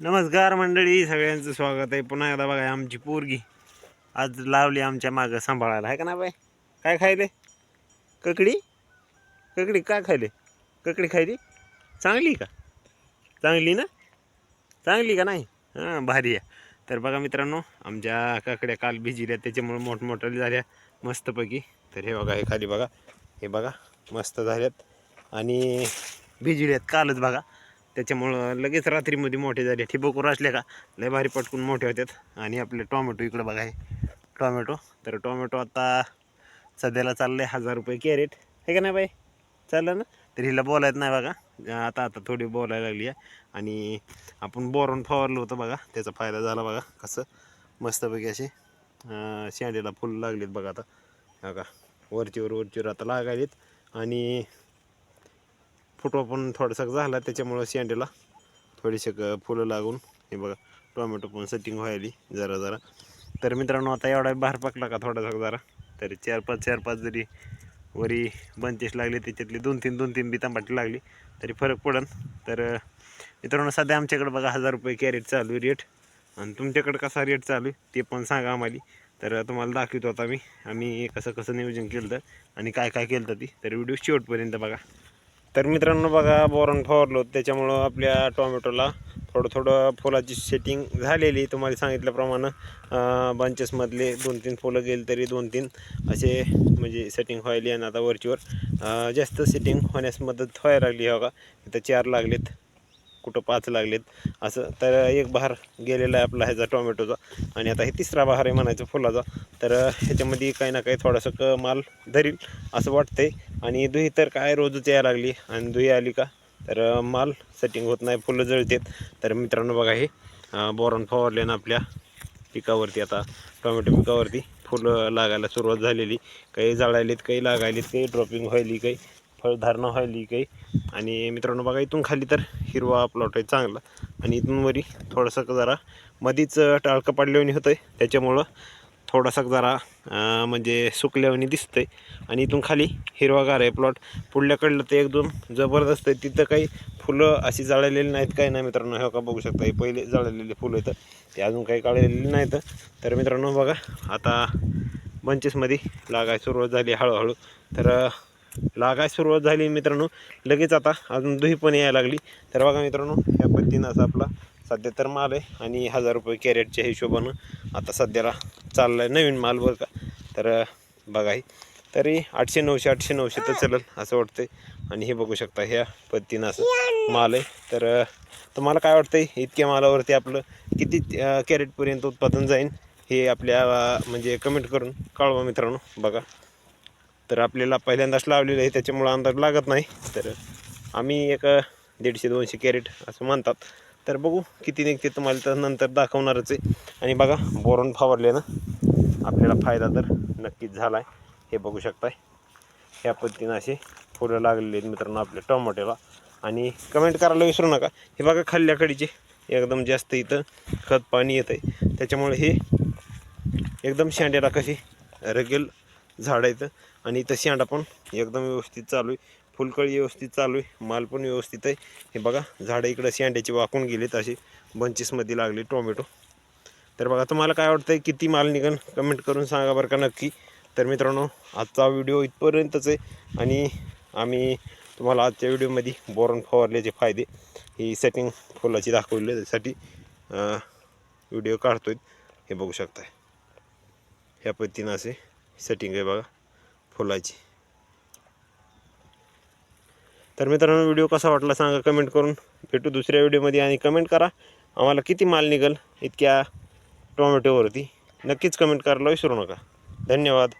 नमस्कार मंडळी सगळ्यांचं स्वागत आहे. पुन्हा एकदा बघा आमची पोरगी आज लावली आमच्या मागं सांभाळायला. आहे का ना बाय काय खायले? ककडी? ककडी काय खायले? ककडी खायली? चांगली का? चांगली ना? चांगली का नाही? हां भारी आहे. तर बघा मित्रांनो आमच्या काकड्या काल भिजिल्या त्याच्यामुळे मोठमोठ्या झाल्या मस्तपैकी. तर हे बघा हे खाली बघा. हे बघा मस्त झाल्यात. आणि भिजिल्यात कालच बघा. त्याच्यामुळं लगेच रात्रीमध्ये मोठे झाले. ठिबकवर असले का लय भारी पटकून मोठे होतात. आणि आपले टोमॅटो इकडं बघा टोमॅटो. तर टोमॅटो आता सध्याला चाललं आहे हजार रुपये कॅरेट. हे का नाही बाई? चाललं ना? तर हिला बोलायचं नाही बघा. आता आता थोडी बोलायला लागली आहे. आणि आपण बोरून फवारलं होतं बघा. त्याचा फायदा झाला बघा. कसं? मस्तपैकी असे अं, फुलं लागलीत बघा आता. हे बघा वरचीवर वरचीवर आता लागायलीत. आणि फुटवा पण थोडासा झाला त्याच्यामुळं शेंड्याला थोडीशी क- फुलं लागून. हे बघा टोमॅटो पण सेटिंग व्हायली जरा जरा. तर मित्रांनो आता एवढा बाहेर पकला का थोडासा जरा? तरी चार पाच चार पाच जरी वरी बंचेस लागले त्याच्यातली दोन तीन दोन तीन बी तंबाटी लागली तरी फरक पडन. तर मित्रांनो सध्या आमच्याकडे बघा हजार रुपये कॅरेट चालू आहे रेट. आणि तुमच्याकडे कसा रेट चालू आहे ते पण सांगा आम्हाला. तर तुम्हाला दाखवतो आता मी. आम्ही कसं कसं नियोजन केलं तर आणि काय काय केलं तर ती. तर व्हिडिओ शेवटपर्यंत बघा. तर मित्रांनो बघा बोरण फवारलो त्याच्यामुळं आपल्या टोमॅटोला थोडं थोडं फुलाची सेटिंग झालेली तुम्हाला सांगितल्याप्रमाणे बंचेसमधले दोन तीन फुलं गेली तरी दोन तीन असे म्हणजे सेटिंग व्हायली आणि आता वरचीवर जास्त सेटिंग होण्यास मदत व्हायला लागली हो का इथं चार लागलेत. कुठं पाच लागलेत. असं तर एक बहार गेलेला आहे आपला ह्याचा टोमॅटोचा. आणि आता हे तिसरा बहार आहे म्हणायचं फुलाचा. तर ह्याच्यामध्ये काही ना काही थोडासा क माल धरील असं वाटतंय. आणि दुही तर काय रोजच यायला लागली. आणि दुही आली का? तर माल सेटिंग होत नाही फुलं जळतात. तर मित्रांनो बघा हे बोरण बोरॉन फवारले ना आपल्या पिकावरती आता टोमॅटो पिकावरती फुलं लागायला सुरुवात झालेली. काही जळायलीत काही लागायलीत काही ड्रॉपिंग व्हायली काही फळधारणा व्हायली काही. आणि मित्रांनो बघा इथून खाली तर हिरवा प्लॉट आहे चांगला. आणि इथून वरी थोडंसं जरा मधीच टाळकं पडल्यावानी होतं आहे त्याच्यामुळं थोडासा जरा म्हणजे म्हणजे सुकल्यावानी दिसतंय. आणि इथून खाली हिरवागार आहे प्लॉट पुढल्याकडलं ते एकदम जबरदस्त आहे. तिथं काही फुलं अशी जळलेली नाहीत काही नाही मित्रांनो हे का बघू शकता. हे पहिले जळलेले फुलं आहेत. ते अजून काही काढलेली नाहीत. तर मित्रांनो बघा आता बंचेसमध्ये लागायला सुरुवात झाली हळूहळू. तर लागायला सुरुवात झाली मित्रांनो. लगेच आता अजून दुही पण यायला लागली. तर बघा मित्रांनो ह्या पद्धतीनं असा आपला सध्या तर माल आहे आणि हजार रुपये कॅरेटच्या हिशोबानं आता सध्याला चालला आहे नवीन माल बरं का. तर बघा हे. तरी आठशे नऊशे आठशे नऊशे तर चलल असं वाटतंय. आणि हे बघू शकता ह्या पद्धतीनं असं माल आहे. तर तुम्हाला काय वाटतंय? इतक्या मालावरती आपलं किती कॅरेटपर्यंत उत्पादन जाईल हे आपल्या म्हणजे कमेंट करून कळवा मित्रांनो. बघा. तर आपल्याला पहिल्यांदाच लावलेलं आहे त्याच्यामुळं अंदाज लागत नाही. तर आम्ही एक दीडशे दोनशे कॅरेट असं म्हणतात. तर बघू किती निघते तुम्हाला तर नंतर दाखवणारच आहे. आणि बघा बोरॉन फवारले आपल्याला फायदा तर नक्कीच झाला आहे हे बघू शकताय. ह्या पद्धतीनं असे फुलं लागलेले आहेत मित्रांनो आपल्या टोमॅटोला. आणि कमेंट करायला विसरू नका. हे बघा खाल्ल्याकडीचे एकदम जास्त इथं खत पाणी येतं आहे त्याच्यामुळे हे एकदम शेंड्याला कशी रगेल झाडं आहेत. आणि इथं शेंडा पण एकदम व्यवस्थित चालू आहे. फुलकळी व्यवस्थित चालू आहे. माल पण व्यवस्थित आहे. हे बघा झाडं इकडं शेंड्याचे वाकून गेलेत. असे बंचेसमध्ये लागले टोमॅटो. तर बघा तुम्हाला काय वाटतं किती माल निघन? कमेंट करून सांगा बरं का नक्की. तर मित्रांनो आजचा व्हिडिओ इथपर्यंतच आहे. आणि आम्ही तुम्हाला आजच्या व्हिडिओमध्ये बोरण फवारल्याचे फायदे ही सेटिंग फुलाची दाखवली त्यासाठी व्हिडिओ काढतोय. हे बघू शकताय. ह्या पद्धतीनं असे सेटिंग आहे बघा. फुलाची. तर मित्रांनो व्हिडिओ कसा वाटला सांगा कमेंट करून. भेटू दुसऱ्या व्हिडिओमध्ये आणि कमेंट करा. आम्हाला किती माल निघल इतक्या टोमॅटोवरती नक्कीच कमेंट करायला विसरू नका. धन्यवाद.